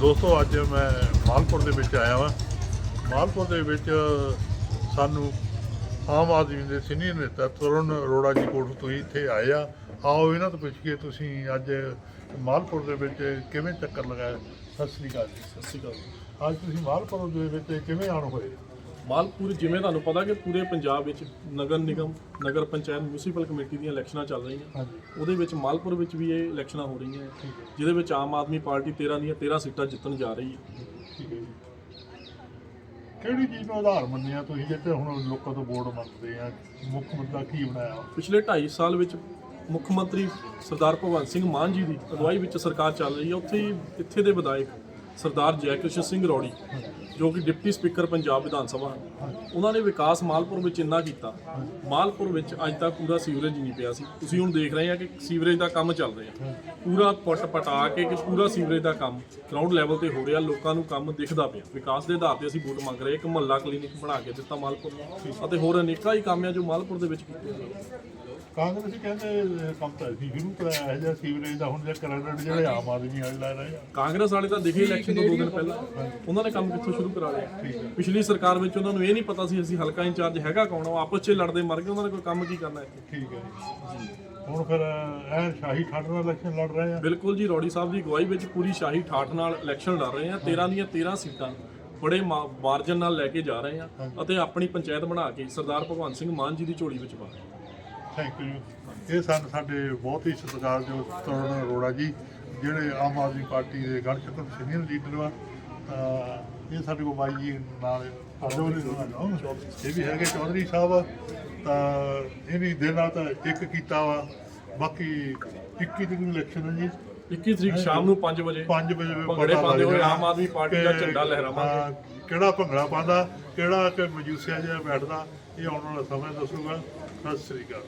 ਦੋਸਤੋ ਅੱਜ ਮੈਂ ਮਾਲਪੁਰ ਦੇ ਵਿੱਚ ਆਇਆ ਵਾਂ। ਮਾਲਪੁਰ ਦੇ ਵਿੱਚ ਸਾਨੂੰ ਆਮ ਆਦਮੀ ਦੇ ਸੀਨੀਅਰ ਨੇਤਾ ਤਰੁਣ ਅਰੋੜਾ ਜੀ ਕੋਲ ਤੋਂ ਇੱਥੇ ਆਏ ਆ। ਆਓ ਇਹਨਾਂ ਤੋਂ ਪੁੱਛੀਏ ਤੁਸੀਂ ਅੱਜ ਮਾਲਪੁਰ ਦੇ ਵਿੱਚ ਕਿਵੇਂ ਚੱਕਰ ਲਗਾਇਆ? ਸਤਿ ਸ੍ਰੀ ਅਕਾਲ ਜੀ। ਸਤਿ ਸ਼੍ਰੀ ਅਕਾਲ ਅੱਜ ਤੁਸੀਂ ਮਾਲਪੁਰ ਦੇ ਵਿੱਚ ਕਿਵੇਂ ਆਣ ਹੋਏ? ਮਾਲਪੁਰ ਜਿਵੇਂ ਤੁਹਾਨੂੰ ਪਤਾ ਕਿ ਪੂਰੇ ਪੰਜਾਬ ਵਿੱਚ ਨਗਰ ਨਿਗਮ ਨਗਰ ਪੰਚਾਇਤ ਮਿਊਨਿਸਪਲ ਕਮੇਟੀ ਦੀਆਂ ਇਲੈਕਸ਼ਨਾਂ ਚੱਲ ਰਹੀਆਂ। ਉਹਦੇ ਵਿੱਚ ਮਾਲਪੁਰ ਵਿੱਚ ਵੀ ਇਹ ਇਲੈਕਸ਼ਨਾਂ ਹੋ ਰਹੀਆਂ। ਜਿਹਦੇ ਵਿੱਚ ਆਮ ਆਦਮੀ ਪਾਰਟੀ 13 ਦੀਆਂ 13 ਸੀਟਾਂ ਜਿੱਤਣ ਜਾ ਰਹੀ ਹੈ। ਕਿਹੜੀ ਚੀਜ਼ ਨੂੰ ਆਧਾਰ ਮੰਨਿਆ ਤੁਸੀਂ? ਜਿੱਥੇ ਹੁਣ ਲੋਕਾਂ ਤੋਂ ਵੋਟ ਮੰਗਦੇ ਆ ਮੁੱਖ ਮੁੱਦਾ ਕੀ ਬਣਾਇਆ? ਪਿਛਲੇ 2.5 ਸਾਲ ਵਿੱਚ ਮੁੱਖ ਮੰਤਰੀ ਸਰਦਾਰ ਭਗਵੰਤ ਸਿੰਘ ਮਾਨ ਜੀ ਦੀ ਅਗਵਾਈ ਵਿੱਚ ਸਰਕਾਰ ਚੱਲ ਰਹੀ ਹੈ। ਉੱਥੇ ਹੀ ਇੱਥੇ ਦੇ ਵਿਧਾਇਕ ਸਰਦਾਰ ਜੈਕ੍ਰਿਸ਼ਨ ਸਿੰਘ ਰੌੜੀ ਜੋ ਕਿ ਡਿਪਟੀ ਸਪੀਕਰ ਪੰਜਾਬ ਵਿਧਾਨ ਸਭਾ ਹਨ। ਉਹਨਾਂ ਨੇ ਵਿਕਾਸ ਮਾਲਪੁਰ ਵਿੱਚ ਇੰਨਾ ਕੀਤਾ। ਮਾਲਪੁਰ ਵਿੱਚ ਅੱਜ ਤੱਕ ਪੂਰਾ ਸੀਵਰੇਜ ਨਹੀਂ ਪਿਆ ਸੀ। ਤੁਸੀਂ ਹੁਣ ਦੇਖ ਰਹੇ ਆ ਕਿ ਸੀਵਰੇਜ ਦਾ ਕੰਮ ਚੱਲ ਰਿਹਾ। ਪੂਰਾ ਪਟ ਪਟਾ ਕੇ ਕਿ ਪੂਰਾ ਸੀਵਰੇਜ ਦਾ ਕੰਮ ਗਰਾਊਂਡ ਲੈਵਲ ਤੇ ਹੋ ਰਿਹਾ। ਲੋਕਾਂ ਨੂੰ ਕੰਮ ਦਿਖਦਾ ਪਿਆ। ਵਿਕਾਸ ਦੇ ਆਧਾਰ ਤੇ ਅਸੀਂ ਵੋਟ ਮੰਗ ਰਹੇ। ਇੱਕ ਮੁਹੱਲਾ ਕਲੀਨਿਕ ਬਣਾ ਕੇ ਦਿੱਤਾ ਮਾਲਪੁਰ। ਨੂੰ ਅਤੇ ਹੋਰ ਅਨੇਕਾਂ ਹੀ ਕੰਮ ਆ ਜੋ ਮਾਲਪੁਰ ਦੇ ਵਿੱਚ ਕੀਤੇ ਗਏ ਕਾਂਗਰਸੀ ਕਹਿੰਦੇ ਕੰਮ ਤਾਂ ਅਸੀਂ ਸ਼ੁਰੂ ਕਰਾਇਆ। ਹੈ ਜਾਂ ਸੀਵਰੇਜ ਦਾ ਹੁਣ ਜੇ ਕ੍ਰੈਡਿਟ ਜਿਹੜੇ ਆਮ ਆਦਮੀ ਵਾਲੇ ਲੈ ਰਹੇ ਕਾਂਗਰਸ ਵਾਲੇ ਤਾਂ ਦੇਖੇ ਇਲੈਕਸ਼ਨ ਤੋਂ ਦੋ ਦਿਨ ਪਹਿਲਾਂ। ਉਹਨਾਂ ਨੇ ਕੰਮ ਕਿੱਥੋਂ ਸ਼ੁਰੂ ਕਰਾ ਲਿਆ। ਪਿਛਲੀ ਸਰਕਾਰ ਵਿੱਚ ਉਹਨਾਂ ਨੂੰ ਇਹ ਨਹੀਂ ਪਤਾ ਸੀ ਅਸੀਂ ਹਲਕਾ ਇੰਚਾਰਜ ਹੈਗਾ ਕੌਣ ਉਹ ਆਪਸ 'ਚ ਲੜਦੇ ਮਰ ਗਏ ਉਹਨਾਂ ਨੇ ਕੋਈ ਕੰਮ ਕੀ ਕਰਨਾ ਇੱਥੇ? ਠੀਕ ਹੈ ਜੀ। ਹੁਣ ਫਿਰ ਇਹ ਸ਼ਾਹੀ ਠੱਡ ਨਾਲ ਇਲੈਕਸ਼ਨ ਲੜ ਰਹੇ ਆ। ਬਿਲਕੁਲ ਜੀ ਰੌੜੀ ਸਾਹਿਬ ਦੀ ਅਗਵਾਈ ਵਿੱਚ ਪੂਰੀ ਸ਼ਾਹੀ ਠਾਠ ਨਾਲ ਇਲੈਕਸ਼ਨ ਲੜ ਰਹੇ ਆ। 13 ਦੀਆਂ 13 ਸੀਟਾਂ ਬੜੇ ਮਾਰਜਨ ਨਾਲ ਲੈ ਕੇ ਜਾ ਰਹੇ ਆ ਅਤੇ ਆਪਣੀ ਪੰਚਾਇਤ ਬਣਾ ਕੇ ਸਰਦਾਰ ਭਗਵੰਤ ਸਿੰਘ ਮਾਨ ਜੀ ਦੀ ਝੋਲੀ ਵਿੱਚ ਪਾ ਰਹੇ। ਥੈਂਕ ਯੂ ਇਹ ਸਨ ਸਾਡੇ ਬਹੁਤ ਹੀ ਸਤਿਕਾਰਯੋਗ ਤਰੁਣ ਅਰੋੜਾ ਜੀ ਜਿਹੜੇ ਆਮ ਆਦਮੀ ਪਾਰਟੀ ਦੇ ਚੱਕਰ ਸੀਨੀਅਰ ਲੀਡਰ ਵਾ। ਇਹ ਸਾਡੇ ਕੋਲ ਬਾਈ ਜੀ ਨਾਲ ਨੇ ਇਹ ਵੀ ਹੈਗੇ ਚੌਧਰੀ ਸਾਹਿਬ ਤਾਂ ਇਹ ਵੀ ਦਿਨ ਤਾਂ ਇੱਕ ਕੀਤਾ ਵਾ। ਬਾਕੀ 21 ਤਰੀਕ ਨੂੰ ਇਲੈਕਸ਼ਨ ਹੈ ਜੀ। 21 ਤਰੀਕ ਸ਼ਾਮ ਨੂੰ 5 ਵਜੇ 5 ਵਜੇ ਭੰਗੜੇ ਪਾਉਂਦੇ ਹੋਏ ਆਮ ਆਦਮੀ ਪਾਰਟੀ ਦਾ ਝੰਡਾ ਲਹਿਰਾਵਾਂਗੇ। ਕਿਹੜਾ ਭੰਗੜਾ ਪਾਉਂਦਾ ਕਿਹੜਾ ਕਿ ਮਜੂਸੀਆ ਜਿਹਾ ਬੈਠਦਾ ਇਹ ਆਉਣ ਵਾਲਾ ਸਮਾਂ ਦੱਸੂਗਾ। ਸਤਿ ਸ੍ਰੀ ਅਕਾਲ।